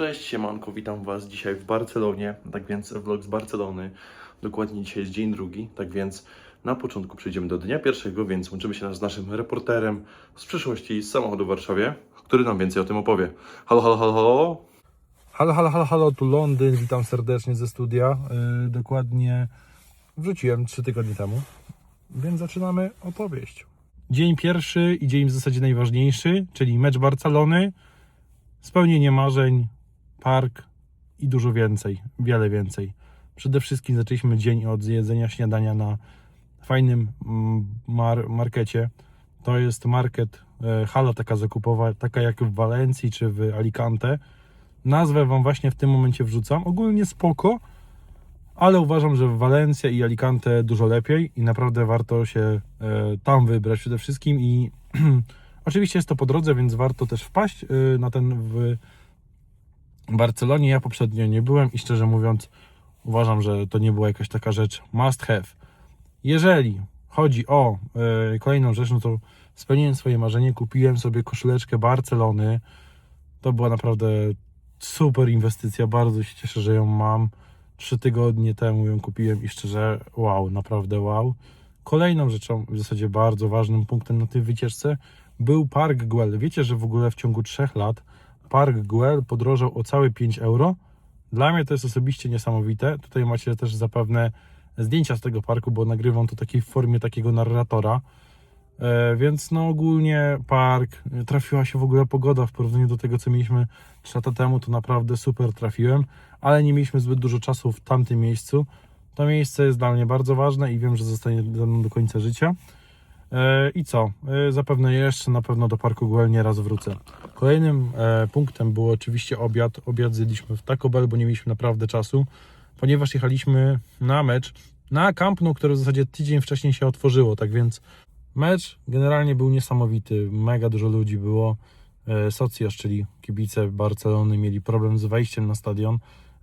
Cześć, siemanko, witam Was dzisiaj w Barcelonie, tak więc vlog z Barcelony. Dokładnie dzisiaj jest dzień drugi, tak więc na początku przejdziemy do dnia pierwszego, więc łączymy się z naszym reporterem z przyszłości z samochodu w Warszawie, który nam więcej o tym opowie. Halo, halo, halo, halo. Halo, halo, halo, halo, tu Londyn, witam serdecznie ze studia. Yy, dokładnie wrzuciłem 3 tygodnie temu, więc zaczynamy opowieść. Dzień pierwszy i dzień w zasadzie najważniejszy, czyli mecz Barcelony, spełnienie marzeń, park i dużo więcej, wiele więcej. Przede wszystkim zaczęliśmy dzień od jedzenia śniadania na fajnym mm, mar- markecie. To jest market, e, hala taka zakupowa, taka jak w Walencji czy w Alicante. Nazwę Wam właśnie w tym momencie wrzucam. Ogólnie spoko, ale uważam, że Walencja i Alicante dużo lepiej i naprawdę warto się e, tam wybrać przede wszystkim i oczywiście jest to po drodze, więc warto też wpaść e, na ten w Barcelonie. Ja poprzednio nie byłem i szczerze mówiąc uważam, że to nie była jakaś taka rzecz must have. Jeżeli chodzi o e, kolejną rzecz, no to spełniłem swoje marzenie, kupiłem sobie koszuleczkę Barcelony. To była naprawdę super inwestycja, bardzo się cieszę, że ją mam. Trzy tygodnie temu ją kupiłem i szczerze, wow, naprawdę wow. Kolejną rzeczą, w zasadzie bardzo ważnym punktem na tej wycieczce był Park Güell. Wiecie, że w ogóle w ciągu trzech lat Park Güell podrożał o całe 5 euro. Dla mnie to jest osobiście niesamowite. Tutaj macie też zapewne zdjęcia z tego parku, bo nagrywam to takiej w formie takiego narratora. E, więc no ogólnie park, e, trafiła się w ogóle pogoda w porównaniu do tego, co mieliśmy 3 lata temu, to naprawdę super trafiłem, ale nie mieliśmy zbyt dużo czasu w tamtym miejscu. To miejsce jest dla mnie bardzo ważne i wiem, że zostanie ze mną do końca życia. E, I co? E, Zapewne jeszcze na pewno do Parku Güell nie raz wrócę. Kolejnym e, punktem był oczywiście obiad. Obiad zjedliśmy w Taco Bell, bo nie mieliśmy naprawdę czasu, ponieważ jechaliśmy na mecz na Camp Nou, które w zasadzie tydzień wcześniej się otworzyło, tak więc Mecz generalnie był niesamowity, mega dużo ludzi było. Socjasz, czyli kibice Barcelony, mieli problem z wejściem na stadion,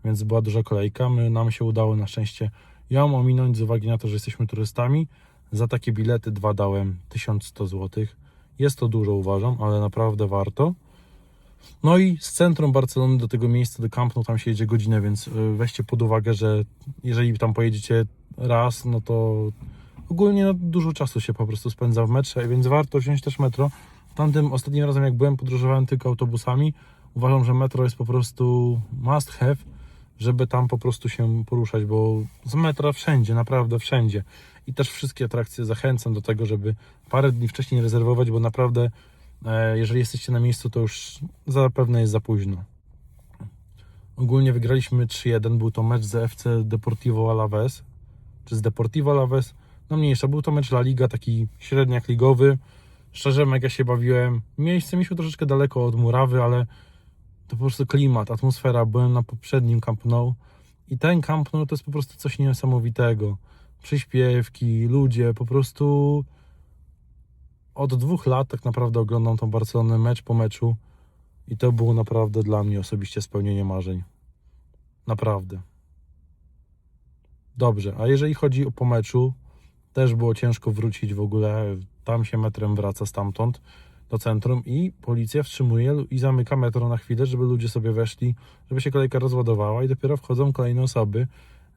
więc była duża kolejka. My, nam się udało na szczęście ją ominąć z uwagi na to, że jesteśmy turystami. Za takie bilety dwa dałem 1100 zł. Jest to dużo, uważam, ale naprawdę warto. No i z centrum Barcelony do tego miejsca, do Camp Nou, tam się jedzie godzinę, więc e, weźcie pod uwagę, że jeżeli tam pojedziecie raz, no to ogólnie no, dużo czasu się po prostu spędza w metrze, więc warto wziąć też metro. Tamtym ostatnim razem jak byłem, podróżowałem tylko autobusami. Uważam, że metro jest po prostu must have, żeby tam po prostu się poruszać, bo z metra wszędzie, naprawdę wszędzie. I też wszystkie atrakcje zachęcam do tego, żeby parę dni wcześniej rezerwować, bo naprawdę e, jeżeli jesteście na miejscu, to już zapewne jest za późno. Ogólnie wygraliśmy 3-1, był to mecz z FC Deportivo Alaves, czy z Deportivo Alaves, no mniejsza. Był to mecz La Liga, taki średniak ligowy. Szczerze, mega się bawiłem. Miejsce mieliśmy troszeczkę daleko od murawy, ale to po prostu klimat, atmosfera. Byłem na poprzednim Camp Nou i ten Camp Nou to jest po prostu coś niesamowitego. Przyśpiewki, ludzie, po prostu od dwóch lat tak naprawdę oglądam tą Barcelonę mecz po meczu i to było naprawdę dla mnie osobiście spełnienie marzeń. Naprawdę. Dobrze, a jeżeli chodzi o po meczu, też było ciężko wrócić w ogóle. Tam się metrem wraca stamtąd do centrum i policja wstrzymuje i zamyka metro na chwilę, żeby ludzie sobie weszli, żeby się kolejka rozładowała i dopiero wchodzą kolejne osoby.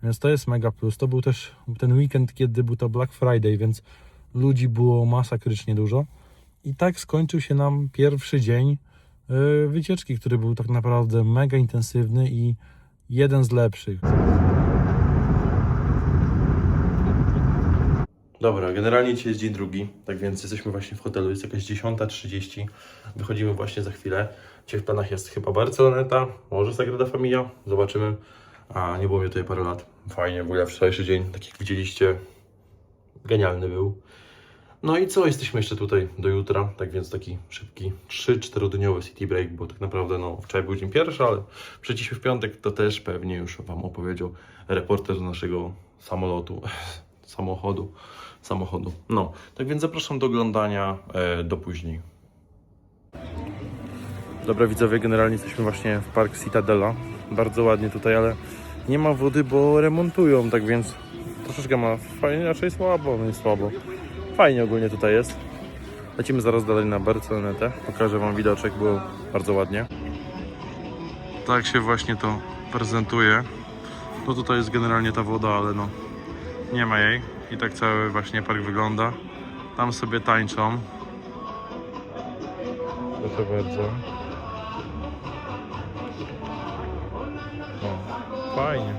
Więc to jest mega plus. To był też ten weekend, kiedy był to Black Friday, więc ludzi było masakrycznie dużo. I tak skończył się nam pierwszy dzień yy, wycieczki, który był tak naprawdę mega intensywny i jeden z lepszych. Dobra, generalnie dzisiaj jest dzień drugi, tak więc jesteśmy właśnie w hotelu, jest jakaś 10.30, wychodzimy właśnie za chwilę. Dzisiaj w planach jest chyba Barceloneta, może Sagrada Familia, zobaczymy. A nie było mnie tutaj parę lat, fajnie, w ogóle wczorajszy dzień, tak jak widzieliście, genialny był. No i co, jesteśmy jeszcze tutaj do jutra, tak więc taki szybki 3-4 dniowy city break, bo tak naprawdę no wczoraj był dzień pierwszy, ale przecież w piątek to też pewnie już Wam opowiedział reporter z naszego samolotu, samochodu, samochodu. No, tak więc zapraszam do oglądania e, do później. Dobra widzowie, generalnie jesteśmy właśnie w Park Citadela. Bardzo ładnie tutaj, ale nie ma wody, bo remontują, tak więc troszeczkę ma fajnie, raczej słabo, no i słabo. Fajnie ogólnie tutaj jest. Lecimy zaraz dalej na Barcelonetę. Pokażę Wam widoczek, było bardzo ładnie. Tak się właśnie to prezentuje. No tutaj jest generalnie ta woda, ale no nie ma jej. I tak cały właśnie park wygląda. Tam sobie tańczą. Proszę bardzo. O, fajnie.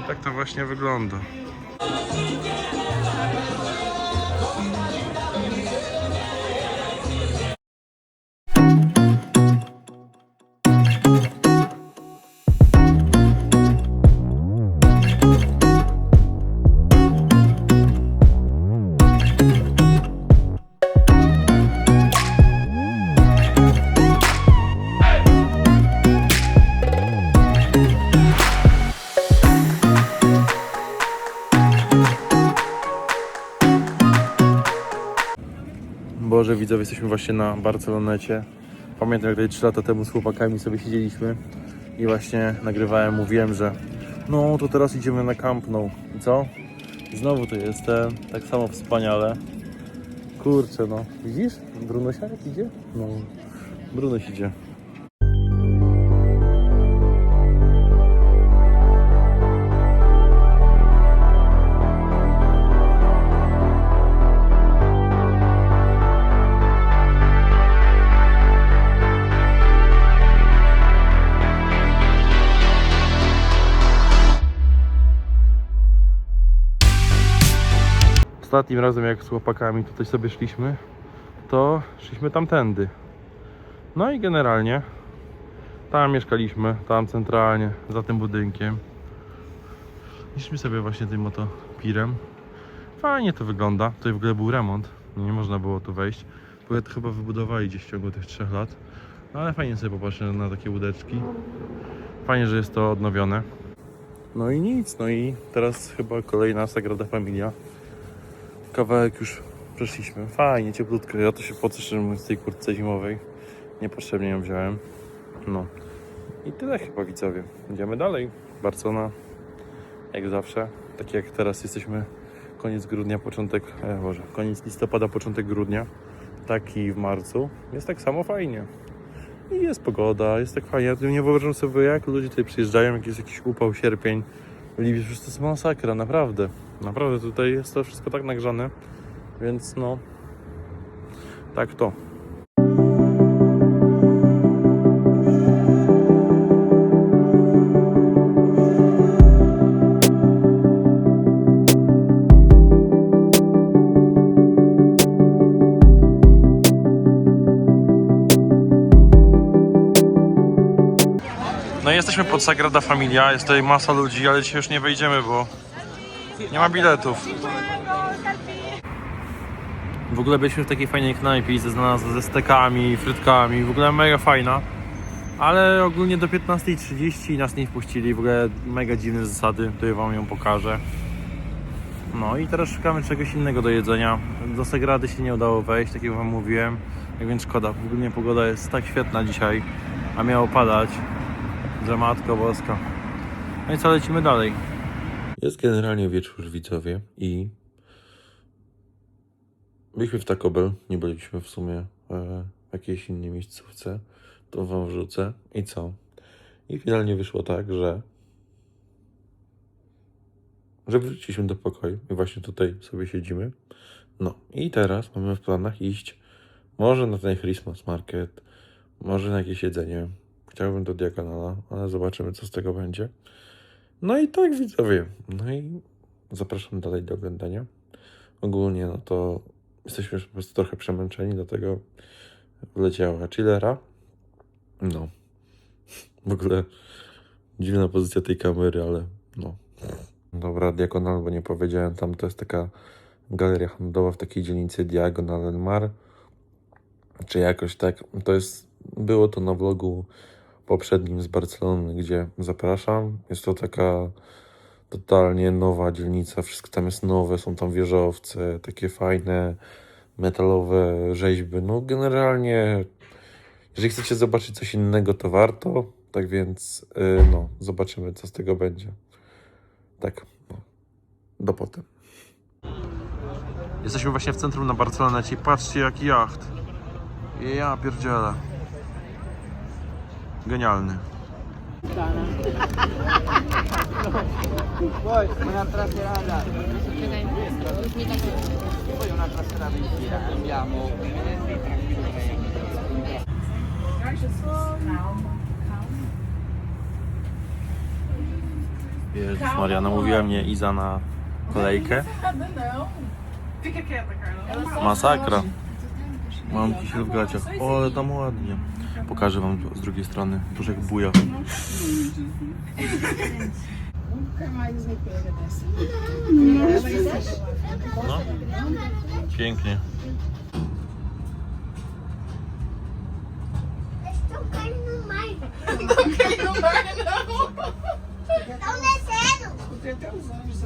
I tak to właśnie wygląda. Widzowie, jesteśmy właśnie na Barcelonecie. Pamiętam, jak tutaj 3 lata temu z chłopakami sobie siedzieliśmy i właśnie nagrywałem, mówiłem, że no to teraz idziemy na Camp Nou. I co? Znowu tu jestem, tak samo wspaniale. Kurczę, no. Widzisz? Brunosia jak idzie? No. Brunoś idzie. Ostatnim razem jak z chłopakami tutaj sobie szliśmy, to szliśmy tamtędy. No i generalnie tam mieszkaliśmy, tam centralnie, za tym budynkiem. Szliśmy sobie właśnie tym oto pirem. Fajnie to wygląda. Tutaj w ogóle był remont. Nie można było tu wejść. Bo to chyba wybudowali gdzieś w ciągu tych trzech lat. No ale fajnie sobie popatrzeć na takie łódeczki. Fajnie, że jest to odnowione. No i nic, no i teraz chyba kolejna Sagrada Familia. Kawałek już przeszliśmy. Fajnie, cieplutko. Ja to się pocieszę z tej kurtce zimowej. Niepotrzebnie ją wziąłem. No. I tyle chyba widzowie. Idziemy dalej. Barcelona. Jak zawsze. Tak jak teraz jesteśmy koniec grudnia, początek, e, Boże, koniec listopada, początek grudnia. Tak i w marcu. Jest tak samo fajnie. I jest pogoda, jest tak fajnie. Ja nie wyobrażam sobie, jak ludzie tutaj przyjeżdżają, jak jest jakiś upał, sierpień. Libię, że to jest masakra, naprawdę. Naprawdę tutaj jest to wszystko tak nagrzane, więc no, tak to. No jesteśmy pod Sagrada Familia, jest tutaj masa ludzi, ale dzisiaj już nie wejdziemy, bo nie ma biletów. W ogóle byliśmy w takiej fajnej knajpie ze, znalazła ze stekami, frytkami, w ogóle mega fajna. Ale ogólnie do 15.30 nas nie wpuścili, w ogóle mega dziwne zasady, tutaj wam ją pokażę. No i teraz szukamy czegoś innego do jedzenia. Do Sagrady się nie udało wejść, tak jak wam mówiłem. Tak więc szkoda, w ogóle pogoda jest tak świetna dzisiaj, a miało padać, że matko boska. No i co, lecimy dalej. Jest generalnie wieczór widzowie i byliśmy w Taco Bell, nie byliśmy w sumie e, w jakiejś innej miejscówce, to wam wrzucę i co? I finalnie wyszło tak, że że wróciliśmy do pokoju i właśnie tutaj sobie siedzimy. No i teraz mamy w planach iść może na ten Christmas Market, może na jakieś jedzenie. Chciałbym do Diagonala, ale zobaczymy co z tego będzie. No i tak widzowie. No i zapraszam dalej do oglądania. Ogólnie no to jesteśmy już po prostu trochę przemęczeni, dlatego wleciała chillera. No. W ogóle dziwna pozycja tej kamery, ale no. Dobra, Diagonal, bo nie powiedziałem, tam to jest taka galeria handlowa w takiej dzielnicy Diagonal Mar. Czy jakoś tak. To jest, było to na vlogu poprzednim z Barcelony, gdzie zapraszam. Jest to taka totalnie nowa dzielnica, wszystko tam jest nowe, są tam wieżowce, takie fajne metalowe rzeźby. No generalnie, jeżeli chcecie zobaczyć coś innego, to warto. Tak więc, yy, no, zobaczymy, co z tego będzie. Tak, no. do potem. Jesteśmy właśnie w centrum na Barcelonecie i patrzcie jaki jacht. Ja pierdzielę. Tranquillo. Jezus Maria, namówiła mnie Iza na kolejkę. Masakra. Mam kisiel w gaciach. O, ale tam ładnie. Pokażę wam z drugiej strony. Duży jak buja. No. Pięknie. Estão descendo. Tem até os anjos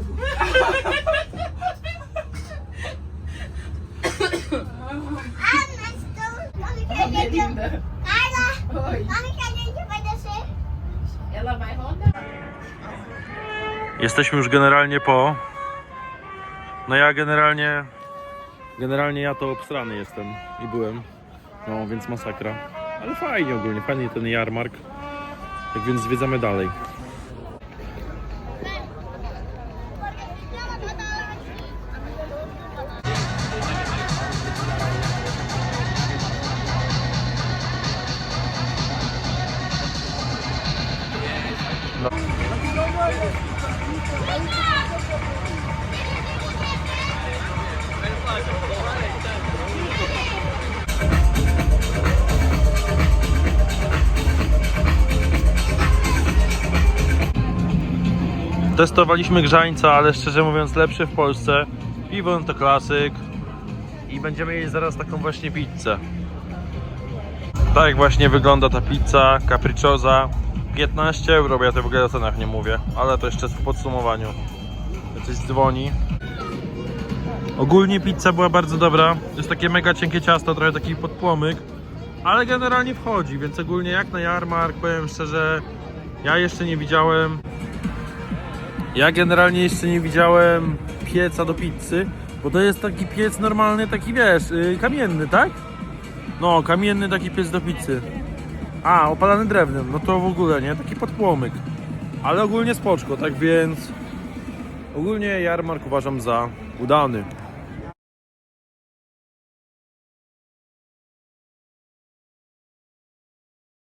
Jesteśmy już generalnie po. No ja generalnie. Generalnie ja to obstrany jestem i byłem. No więc masakra. Ale fajnie ogólnie, fajnie ten jarmark. Tak więc zwiedzamy dalej. Testowaliśmy grzańca, ale szczerze mówiąc lepszy w Polsce. Piwon to klasyk. I będziemy jeść zaraz taką właśnie pizzę. Tak właśnie wygląda ta pizza capricciosa. 15 euro, bo ja to w ogóle o cenach nie mówię, ale to jeszcze w podsumowaniu. Coś dzwoni. Ogólnie pizza była bardzo dobra. Jest takie mega cienkie ciasto, trochę taki podpłomyk. Ale generalnie wchodzi, więc ogólnie jak na jarmark, powiem szczerze, ja jeszcze nie widziałem ja generalnie jeszcze nie widziałem pieca do pizzy, bo to jest taki piec normalny, taki wiesz, yy, kamienny, tak? No, kamienny taki piec do pizzy. A, opalany drewnem, no to w ogóle, nie? Taki podpłomyk. Ale ogólnie spoczko, tak więc ogólnie jarmark uważam za udany.